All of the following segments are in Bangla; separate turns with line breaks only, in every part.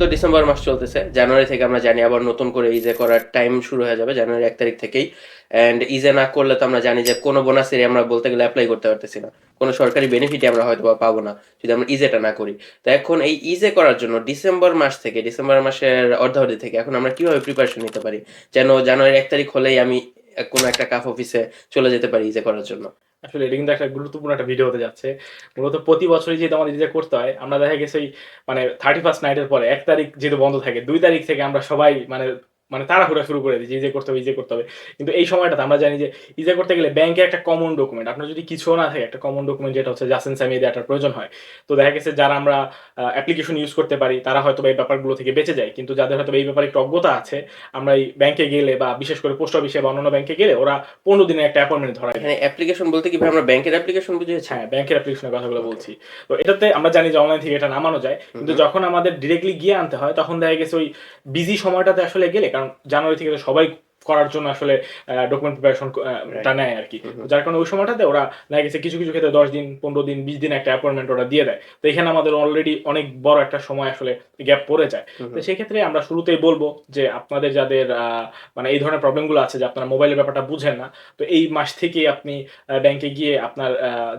তো ডিসেম্বর মাস চলতেছে। জানুয়ারি থেকে আমরা জানি আবার নতুন করে ইজে করার টাইম শুরু হয়ে যাবে, জানুয়ারি এক তারিখ থেকেই। অ্যান্ড ইজে না করলে তো আমরা জানি যে কোনো বোনাসেরই আমরা বলতে গেলে অ্যাপ্লাই করতে পারতেছি না। কোনো সরকারি বেনিফিটই আমরা হয়তো বা পাবো না, যদি আমরা ইজেটা না করি। তো এখন এই ইজে করার জন্য ডিসেম্বর মাস থেকে, ডিসেম্বর মাসের অর্ধাবধি থেকে এখন আমরা কীভাবে প্রিপারেশন নিতে পারি? যেন জানুয়ারি এক তারিখ হলেই আমি কোনো একটা কাফ অফিসে চলে যেতে পারি ইজে করার জন্য।
আসলে এটা কিন্তু একটা গুরুত্বপূর্ণ একটা ভিডিও হতে যাচ্ছে। মূলত প্রতি বছরই যেহেতু আমাদের যেটা করতে হয়, আমরা দেখা গেছে ওই মানে থার্টি ফার্স্ট নাইটের পরে এক তারিখ যেহেতু বন্ধ থাকে, দুই তারিখ থেকে আমরা সবাই মানে মানে তাড়াহুড়া শুরু করে যে ইজে করতে হবে ইজে করতে হবে। কিন্তু এই সময়টাতে আমরা জানি যে ইজে করতে গেলে ব্যাংকে একটা কমন ডকুমেন্ট আপনার যদি কিছু না থাকে একটা কমন ডকুমেন্ট যেটা হচ্ছে জাসেন সামি দেওয়াটার প্রয়োজন হয়। তো দেখা গেছে যারা আমরা অ্যাপ্লিকেশন ইউজ করতে পারি তারা হয়তো এই ব্যাপারগুলো থেকে বেঁচে যায়। কিন্তু যাদের হয়তো এই ব্যাপারে একটু অজ্ঞতা আছে আমরা এই ব্যাংকে গেলে বা বিশেষ করে পোস্ট অফিসে বা অন্যান্য ব্যাংকে গেলে ওরা পনেরো দিনের একটা অ্যাপয়েন্টমেন্ট ধরায়
এখানে অ্যাপ্লিকেশন বলতে কি ভাই আমরা ব্যাংকের অ্যাপ্লিকেশন বুঝিয়েছি?
হ্যাঁ ব্যাংকের অ্যাপ্লিকেশনের কথাগুলো বলছি। তো এটাতে আমরা জানি যে অনলাইন থেকে এটা নামানো যায়। কিন্তু যখন আমাদের ডিরেক্টলি গিয়ে আনতে হয় তখন দেখা গেছে ওই বিজি সময়টাতে আসলে গেলে কারণ জানুয়ারি থেকে সবাই করার জন্য আসলে ডকুমেন্ট প্রিপারেশন টা নেয় আর কি যার কারণে ওই সময়টাতে ওরা দেখা গেছে কিছু কিছু ক্ষেত্রে দশ দিন পনেরো দিন বিশ দিন একটা অ্যাপয়েন্টমেন্ট ওরা দিয়ে দেয়। তো এখানে আমাদের অলরেডি অনেক বড় একটা সময় আসলে গ্যাপ পড়ে যায়। তো সেই ক্ষেত্রে আমরা শুরুতেই বলব যে আপনাদের যাদের মানে এই ধরনের প্রবলেমগুলো আছে যে আপনারা মোবাইলের ব্যাপারটা বুঝেন না তো এই মাস থেকেই আপনি ব্যাংকে গিয়ে আপনার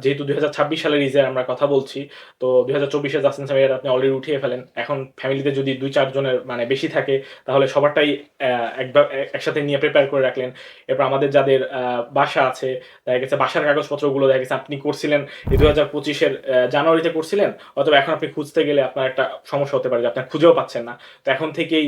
যেহেতু দুই হাজার ছাব্বিশ সালের রিজের আমরা কথা বলছি তো দুই হাজার চব্বিশে জাসিন সামিয়ার আপনি অলরেডি উঠিয়ে ফেলেন। এখন ফ্যামিলিতে যদি দুই চারজনের মানে বেশি থাকে তাহলে সবারটাই একবার একসাথে নিয়ে প্রিপেয়ার করে রাখলেন। এরপর আমাদের যাদের বাসা আছে, দেখা গেছে বাসার কাগজপত্রগুলো দেখা গেছে আপনি করছিলেন, এই দু হাজার পঁচিশের জানুয়ারিতে করছিলেন, অথবা এখন আপনি খুঁজতে গেলে আপনার একটা সমস্যা হতে পারে যে আপনার খুঁজেও পাচ্ছেন না। তো এখন থেকেই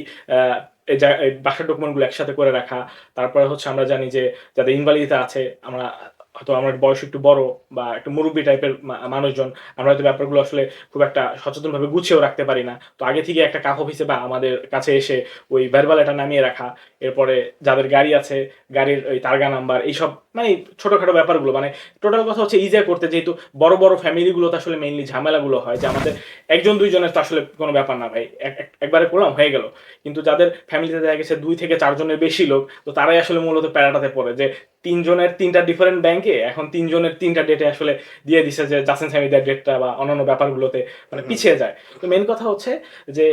বাসার ডকুমেন্টগুলো একসাথে করে রাখা। তারপরে হচ্ছে আমরা জানি যে যাদের ইনভ্যালিডিতে আছে, আমরা হয়তো আমার বয়স একটু বড় বা একটু মুরব্বী টাইপের মানুষজন, আমরা হয়তো ব্যাপারগুলো আসলে খুব একটা সচেতনভাবে গুছিয়েও রাখতে পারি না। তো আগে থেকে একটা কাপ অফিসে বা আমাদের কাছে এসে ওই ভার্বাল এটা নামিয়ে রাখা, এরপরে যাদের গাড়ি আছে, গাড়ির ওই তারগা নাম্বার এইসব মানে ছোটোখাটো ব্যাপারগুলো মানে টোটাল কথা হচ্ছে ইজিয়ার করতে যেহেতু বড় বড় ফ্যামিলিগুলোতে আসলে মেইনলি ঝামেলাগুলো হয় যে আমাদের একজন দুইজনের তো আসলে কোনো ব্যাপার না ভাই, এক- এক- একবারে করলাম, হয়ে গেল। কিন্তু যাদের ফ্যামিলিতে দেখা গেছে দুই থেকে চারজনের বেশি লোক, তো তারাই আসলে মূলত প্যারাটাতে পড়ে যে তিনজনের তিনটা ডিফারেন্ট ব্যাংকে এখন তিনজনের তিনটা ডেটে আসলে দিয়ে দিছে যে জাসেন স্যামিদার ডেটটা বা অন্যান্য ব্যাপারগুলোতে মানে পিছিয়ে যায়। তো মেন কথা হচ্ছে যে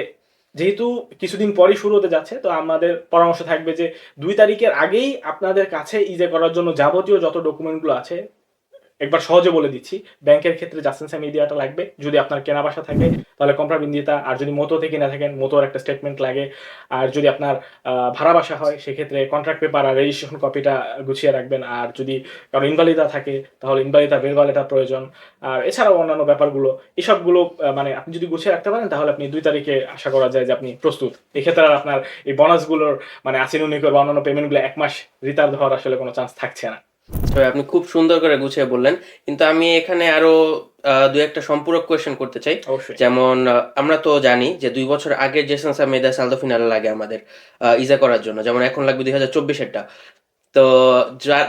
যেহেতু কিছুদিন পরই শুরু হতে যাচ্ছে তো আমাদের পরামর্শ থাকবে যে দুই তারিখের আগেই আপনাদের কাছে ইজে করার জন্য যাবতীয় যত ডকুমেন্টগুলো আছে একবার সহজে বলে দিচ্ছি, ব্যাংকের ক্ষেত্রে জাসেন স্যাম ইন্ডিয়াটা লাগবে। যদি আপনার কেনা বাসা থাকে, তাহলে কম্প্রাম ইন্ডিয়াটা আর যদি মতো থেকে না থাকেন, মতোর একটা স্টেটমেন্ট লাগে। আর যদি আপনার ভাড়া বাসা হয়, সেক্ষেত্রে কন্ট্রাক্ট পেপার আর রেজিস্ট্রেশন কপিটা গুছিয়ে রাখবেন। আর যদি কারও ইনভালিদা থাকে, তাহলে ইনভালিদা বেরবালেটা প্রয়োজন। আর এছাড়াও অন্যান্য ব্যাপারগুলো, এসবগুলো মানে আপনি যদি গুছিয়ে রাখতে পারেন, তাহলে আপনি দুই তারিখে আশা করা যায় যে আপনি প্রস্তুত। এক্ষেত্রে আর আপনার এই বোনাসগুলোর মানে আসিন উনিকর বা অন্যান্য পেমেন্টগুলো এক মাস রিটার্ন হওয়ার আসলে কোনো চান্স থাকছে না।
তবে আপনি খুব সুন্দর করে গুছিয়ে বললেন। কিন্তু আমি এখানে আরও দু একটা সম্পূরক কোয়েশ্চেন করতে চাই। যেমন আমরা তো জানি যে দুই বছর আগে জেসন সামেদা সালদো ফিনালে লাগে আমাদের ইজা করার জন্য। যেমন এখন লাগবে দুই হাজার চব্বিশেরটা। তো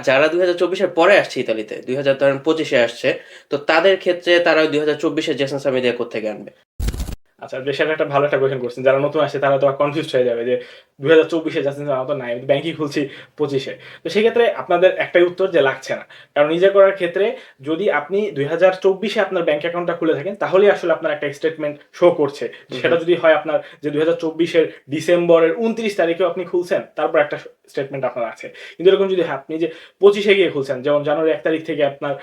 যারা দুই হাজার চব্বিশের পরে আসছে ইতালিতে দুই হাজার ধরেন পঁচিশে আসছে তো তাদের ক্ষেত্রে তারা দুই হাজার চব্বিশের জেসন সামেদিয়া কোথেকে আনবে?
আচ্ছা বেশ একটা ভালো একটা কোয়েশ্চেন করছেন যারা নতুন আসে তারা তো কনফিউজ হয়ে যাবে যে দুই হাজার চব্বিশে যাচ্ছেন আমার তো নাই ব্যাংকিং খুলছি পঁচিশে। তো সেক্ষেত্রে আপনাদের একটাই উত্তর যে লাগছে না। কারণ নিজে করার ক্ষেত্রে যদি আপনি দুই হাজার চব্বিশে আপনার ব্যাংক অ্যাকাউন্টটা খুলে থাকেন তাহলেই আসলে আপনার একটা স্টেটমেন্ট শো করছে। সেটা যদি হয় আপনার যে দুই হাজার চব্বিশের ডিসেম্বরের উনত্রিশ তারিখেও আপনি খুলছেন তারপর একটা স্টেটমেন্ট আপনার আছে। কিন্তু এরকম যদি হয়, আপনি যে পঁচিশে গিয়ে খুলছেন যেমন জানুয়ারি এক তারিখ থেকে আপনার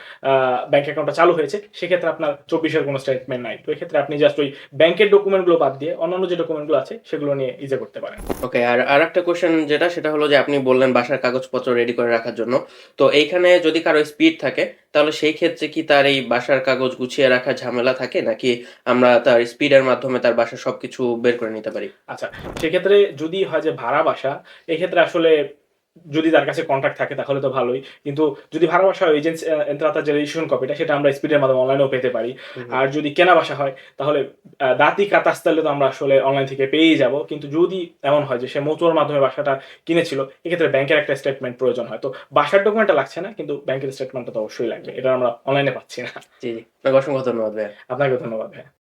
ব্যাংক অ্যাকাউন্টটা চালু হয়েছে সেক্ষেত্রে আপনার চব্বিশের কোনো স্টেটমেন্ট নাই। তো এক্ষেত্রে আপনি জাস্ট ওই ব্যাংকের ডকুমেন্টগুলো বাদ দিয়ে অন্যান্য যে ডকুমেন্টগুলো আছে সেগুলো নিয়ে ইজে করতে পারেন।
ওকে আর আর একটা কোয়েশ্চেন যেটা সেটা হলো যে আপনি বললেন বাসার কাগজপত্র রেডি করে রাখার জন্য। তো এইখানে যদি কারও স্পিড থাকে তাহলে সেই ক্ষেত্রে কি তার এই বাসার কাগজ গুছিয়ে রাখার ঝামেলা থাকে নাকি আমরা তার স্পিডের মাধ্যমে তার বাসার সবকিছু বের করে নিতে পারি?
আচ্ছা সেক্ষেত্রে যদি হয় যে ভাড়া বাসা এক্ষেত্রে আসলে যদি তার কাছে কন্ট্রাক্ট থাকে তাহলে তো ভালোই। কিন্তু যদি ভাড়া বাসা হয় এজেন্সি এন্ত্রাতার যে রেজিস্ট্রেশন কপিটা সেটা আমরা স্পিডের মাধ্যমে অনলাইনেও পেতে পারি। আর যদি কেনা বাসা হয় তাহলে আহ, কাতাস তাহলে তো আমরা আসলে অনলাইন থেকে পেয়েই যাব। কিন্তু যদি এমন হয় যে সে মতুয়ার মাধ্যমে বাসাটা কিনেছিল এক্ষেত্রে ব্যাংকের একটা স্টেটমেন্ট প্রয়োজন হয়। তো বাসার ডকুমেন্টটা লাগছে না কিন্তু ব্যাংকের স্টেটমেন্টটা তো অবশ্যই লাগবে। এটা আমরা অনলাইনে পাচ্ছি না।
জি জি। অসংখ্য ধন্যবাদ ভাই
আপনাকে ধন্যবাদ ভাইয়া।